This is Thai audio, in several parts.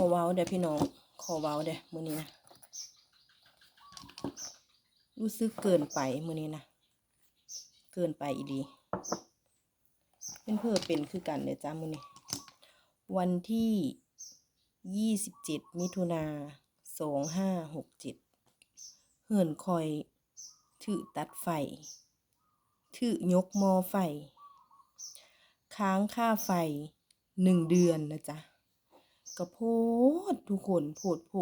อเว้าเด้อพี่น้องขอเว้าเด้อมื้อนี้นะรู้สึกเกินไปมื้อนี้นะเกินไปอีดี เป็นเพื่อเป็นคือกันเด้อจ้ามื้อนี้ วันที่27มิถุนา2567เจ็ดเหินคอยถือตัดไฟถือยกมอไฟ ค้างค่าไฟหนึ่งเดือนนะจ๊ะ ก็โพดทุกคนโพดโผ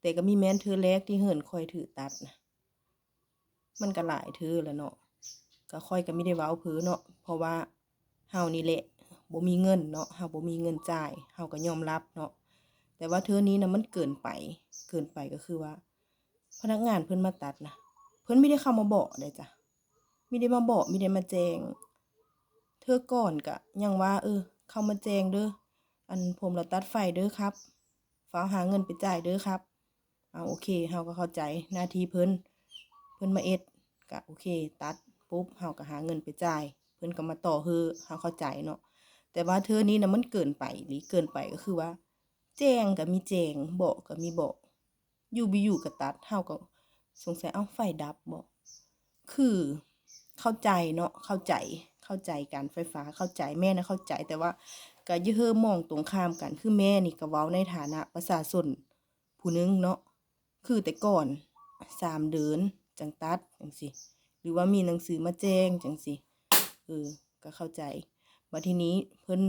แต่ก็มีแม้นเธอแรกที่เหินคอยถือตัดนะมันก็หลายเธอแล้วเนาะก็ค่อยก็ไม่ได้เว้าเพ้อเนาะเพราะว่าเฮานี่แหละบ่มีเงินเนาะเฮาบ่มีเงินจ่ายเฮาก็ยอมรับเนาะแต่ว่าเธอนี้นะมันเกินไป เกินไปก็คือว่า พนักงานเพิ่นมาตัดนะเพิ่นไม่ได้เข้ามาบอกเลยจ้ะไม่ได้มาบอกไม่ได้มาแจ้งเธอก่อนกะยังว่า เออ เข้ามาแจ้งเด้อ อันผมเราตัดไฟเด้อครับฟ้าหาเงินไปจ่ายเด้อครับเอาโอเคเฮาก็เข้าใจหน้าที่เพิ่นเพิ่นมาเอ็ดกะโอเค ตัดปุ๊บเฮาก็หาเงินไปจ่าย เพิ่นก็มาต่อเฮอเฮาเข้าใจเนาะแต่ว่าเธอนี้นะมันเกินไปหรือเกินไปก็คือว่า แจ้งก็มีแจ้งบอกก็มีบอกอยู่บิอยู่ก็ตัดเฮาก็สงสัยเอ้าไฟดับบ่คือเข้าใจเนาะเข้าใจ เข้าใจการไฟฟ้าเข้าใจแม่นะเข้าใจแต่ว่าก็อย่าเฮอมองตรงข้ามกันคือแม่นี่ก็เว้าในฐานะประชาชนผู้นึงเนาะคือแต่ก่อนสามเดือนจังตัดจังสิหรือว่ามีหนังสือมาแจ้งจังสิเออก็เข้าใจบัดทีนี้เพิ่น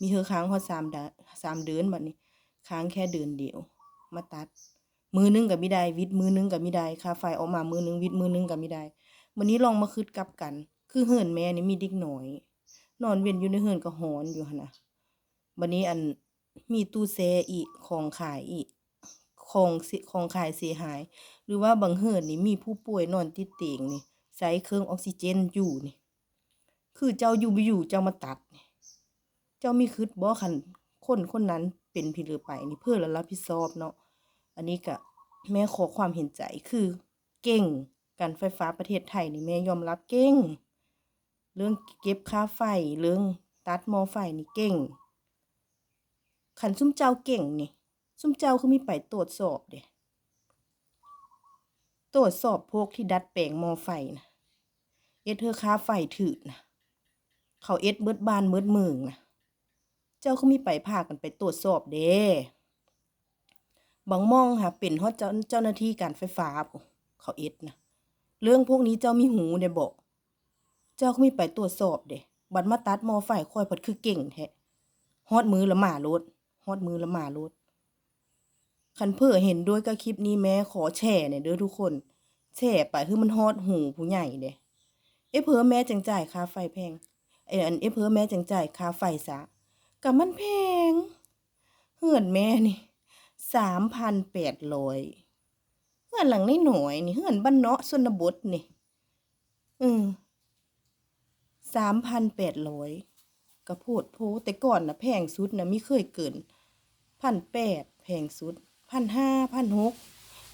มีเฮอค้างพอสามเดือนสามเดือนบัดนี้ ค้างแค่เดือนเดียว มาตัด มือนึงกับม่ได้วิทย์มือนึงกับม่ได้ค่าไฟออกมามือนึงวิทย์มือนึงกับม่ได้วันนี้ลองมาคืดกลับกัน คือเหินแม่นี่มีเด็กหน่อย นอนเวียนอยู่ในเหินก็หอนอยู่หนะวันนี้อันมีตู้แซอีกของขายอีกของของขายเสียหาย หรือว่าบางเหินนี่มีผู้ป่วยนอนติดเตียงนี่ใช้เครื่องออกซิเจนอยู่นี่ คือเจ้าอยู่บ่อยู่เจ้ามาตัดนี่เจ้ามีคืดบ่คันคนคนนั้นเป็นพิเรือไปนี่เพื่อละรับผิดชอบเนาะอันนี้ก็แม่ขอความเห็นใจคือเก่งการไฟฟ้าประเทศไทยนี่แม่ยอมรับเก่ง เรื่องเก็บค่าไฟเรื่องตัดมอไฟนี่เก่งขันซุ่มเจ้าเก่งนี่ซุ่มเจ้าคือมีไปตรวจสอบเด้ตรวจสอบพวกที่ดัดแปลงมอไฟนะเอ็ดเธอค่าไฟถืดนะเขาเอ็ดเบิดบ้านเบิดเมืองนะเจ้าคือมีไปพากันไปตรวจสอบเด้บางมองค่ะเป็นเพราะเจ้าเจ้าหน้าที่การไฟฟ้าเขาเอ็ดนะเรื่องพวกนี้เจ้ามีหูได้บอก เจ้าก็มีไปตรวจสอบเด้บัดมาตัดมอไฟคอยเพัดคือเก่งแท้ฮอดมือละหมาโลดฮอดมือละหมาโลดคันเพื่อเห็นด้วยกับคลิปนี้แม้ขอแชร์หน่ยเด้อทุกคนแชร์ไปคือมันฮอดหูผู้ใหญ่เด้เอ้เพิ่อแม่จังจ่ายค่าไฟแพงไอ้อันเอ้เพิ่อแม่จังจ่ายค่าไฟซะกับมันแพงเฮือนแม่นี่สามพันแปดร้อยเฮือนหลังน้หน่อยนี่เฮือนบ้านเนาะชนบทนี่อืม สามพันแปดร้อยกระโพดโพแต่ก่อนนะแพงสุดนะไม่เคยเกินพันแปดแพงสุดพันห้าพันหก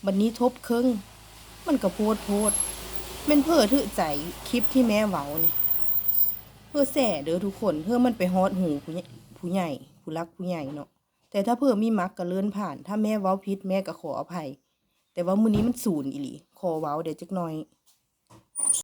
บันนี้ทบครึ่ง มันกระโพดโพดเป็นเพื่อถือใจคลิปที่แม่เว้านี่เพื่อแส่เด้อทุกคนเพื่อมันไปฮอดหูผู้ใหญ่ผู้ใหญ่ผู้รักผู้ใหญ่เนาะแต่ถ้าเพิ่มมีมักก็เลื่อนผ่าน ถ้าแม่เว้าผิดแม่ก็ขออภัย แต่ว่ามือนี้มันศูนย์อีหลีขอเว้าเดี๋ยวจักหน่อย